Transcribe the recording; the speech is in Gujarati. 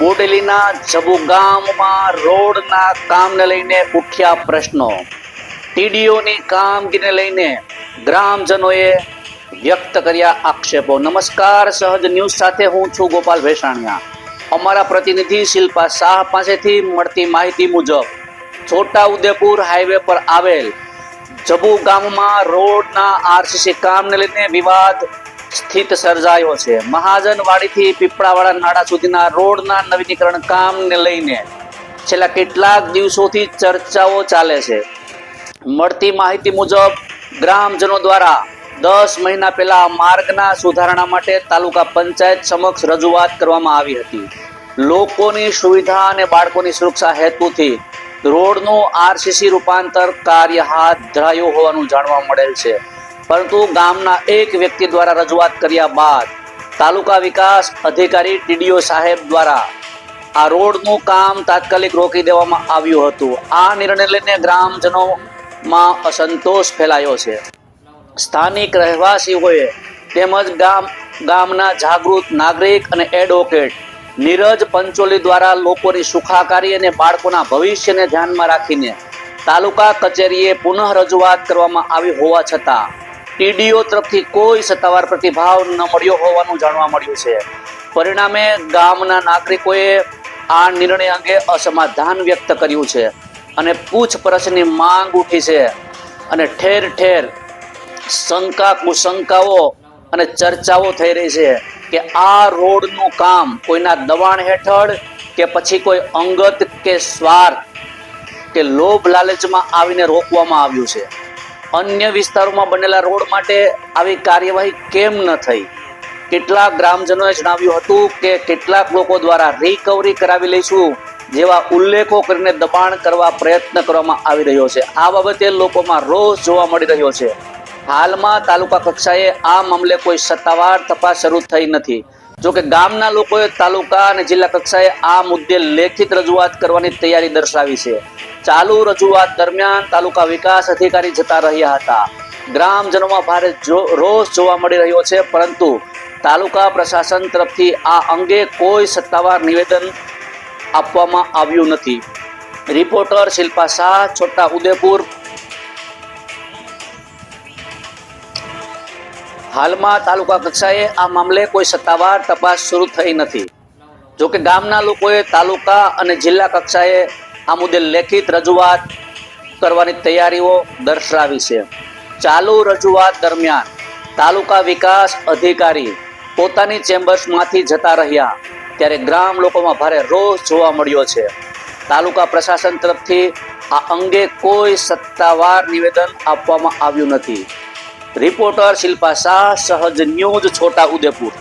બોડેલીના જબુ ગામમાં રોડના કામને લઈને ઉઠ્યા પ્રશ્નો. ટીડીઓની કામગીરીને લઈને ગ્રામજનોએ વ્યક્ત કર્યા આક્ષેપો. નમસ્કાર, સહજ ન્યૂઝ સાથે હું છું ગોપાલ ભેસાણિયા. અમારા પ્રતિનિધિ શિલ્પા શાહ પાસેથી મળતી માહિતી મુજબ છોટા ઉદેપુર હાઈવે પર આવેલ જબુ ગામમાં રોડના આરસીસી કામને લઈને વિવાદ સ્થિત સર્જાયો છે. મહાજનવાડીથી પીપળાવાળા નાળા સુધીના રોડના નવીનીકરણ કામને લઈને છેલ્લા કેટલાક દિવસોથી ચર્ચાઓ ચાલે છે. મળતી માહિતી મુજબ, ગ્રામજનો દ્વારા દસ મહિના પહેલા માર્ગના સુધારણા માટે તાલુકા પંચાયત સમક્ષ રજૂઆત કરવામાં આવી હતી. લોકોની સુવિધા અને બાળકોની સુરક્ષા હેતુથી રોડનું આરસીસી રૂપાંતર કાર્ય હાથ ધરાયું હોવાનું જાણવા મળેલ છે. પરંતુ ગામના એક વ્યક્તિ દ્વારા રજૂઆત કર્યા બાદ તાલુકા વિકાસ અધિકારી ટીડીઓ સાહેબ દ્વારા આ રોડનું કામ તાત્કાલિક રોકી દેવામાં આવ્યું હતું. આ નિર્ણય લઈને ગ્રામજનોમાં અસંતોષ ફેલાયો છે. સ્થાનિક રહેવાસીઓએ તેમજ ગામ, ગામના જાગૃત નાગરિક અને એડવોકેટ નીરજ પંચોલી દ્વારા લોકોની સુખાકારી અને બાળકોના ભવિષ્યને ધ્યાનમાં રાખીને તાલુકા કચેરીએ પુનઃ રજૂઆત કરવામાં આવી હોવા છતાં ટીડીઓ તરફથી કોઈ સત્તાવાર પ્રતિભાવ ન મળ્યો હોવાનું જાણવા મળ્યું છે. પરિણામે ગામના નાગરિકોએ આ નિર્ણય અંગે અસમાધાન વ્યક્ત કર્યું છે અને પૂછપરછની માંગ ઉઠી છે અને ઠેર ઠેર શંકા, કુશંકાઓ અને ચર્ચાઓ થઈ રહી છે કે આ રોડનું કામ કોઈના દબાણ હેઠળ કે પછી કોઈ અંગત કે સ્વાર્થ કે લોભ લાલચમાં આવીને રોકવામાં આવ્યું છે. અન્ય વિસ્તારોમાં બનેલા રોડ માટે આવી કાર્યવાહી કેમ ન થઈ? કેટલાક ગ્રામજનોએ જણાવ્યું હતું કે કેટલાક લોકો દ્વારા રિકવરી કરાવી લઈશું જેવા ઉલ્લેખો કરીને દબાણ કરવા પ્રયત્ન કરવામાં આવી રહ્યો છે. આ બાબતે લોકોમાં રોષ જોવા મળી રહ્યો છે. હાલમાં તાલુકા કક્ષાએ આ મામલે કોઈ સત્તાવાર તપાસ શરૂ થઈ નથી. જો કે ગામના લોકોએ તાલુકા અને જિલ્લા કક્ષાએ આ મુદ્દે લેખિત રજૂઆત કરવાની તૈયારી દર્શાવી છે. ચાલુ રજૂઆત દરમિયાન તાલુકા વિકાસ અધિકારી જતા રહ્યા હતા. ગ્રામજનોમાં ભારે રોષ જોવા મળી રહ્યો છે, પરંતુ તાલુકા પ્રશાસન તરફથી આ અંગે કોઈ સત્તાવાર નિવેદન આપવામાં આવ્યું નથી. રિપોર્ટર શિલ્પા શાહ, છોટા ઉદેપુર હાલમાં તાલુકા કક્ષાએ આ મામલે કોઈ સત્તાવાર તપાસ શરૂ થઈ નથી. જો કે ગામના લોકોએ તાલુકા અને જિલ્લા કક્ષાએ આ મુદ્દે લેખિત રજૂઆત કરવાની તૈયારીઓ દર્શાવી છે. ચાલુ રજૂઆત દરમિયાન તાલુકા વિકાસ અધિકારી પોતાની ચેમ્બર્સમાંથી જતા રહ્યા ત્યારે ગ્રામ લોકોમાં ભારે રોષ જોવા મળ્યો છે. તાલુકા પ્રશાસન તરફથી આ અંગે કોઈ સત્તાવાર નિવેદન આપવામાં આવ્યું નથી. રિપોર્ટર શિલ્પા શાહ સહજ ન્યૂઝ છોટા ઉદેપુર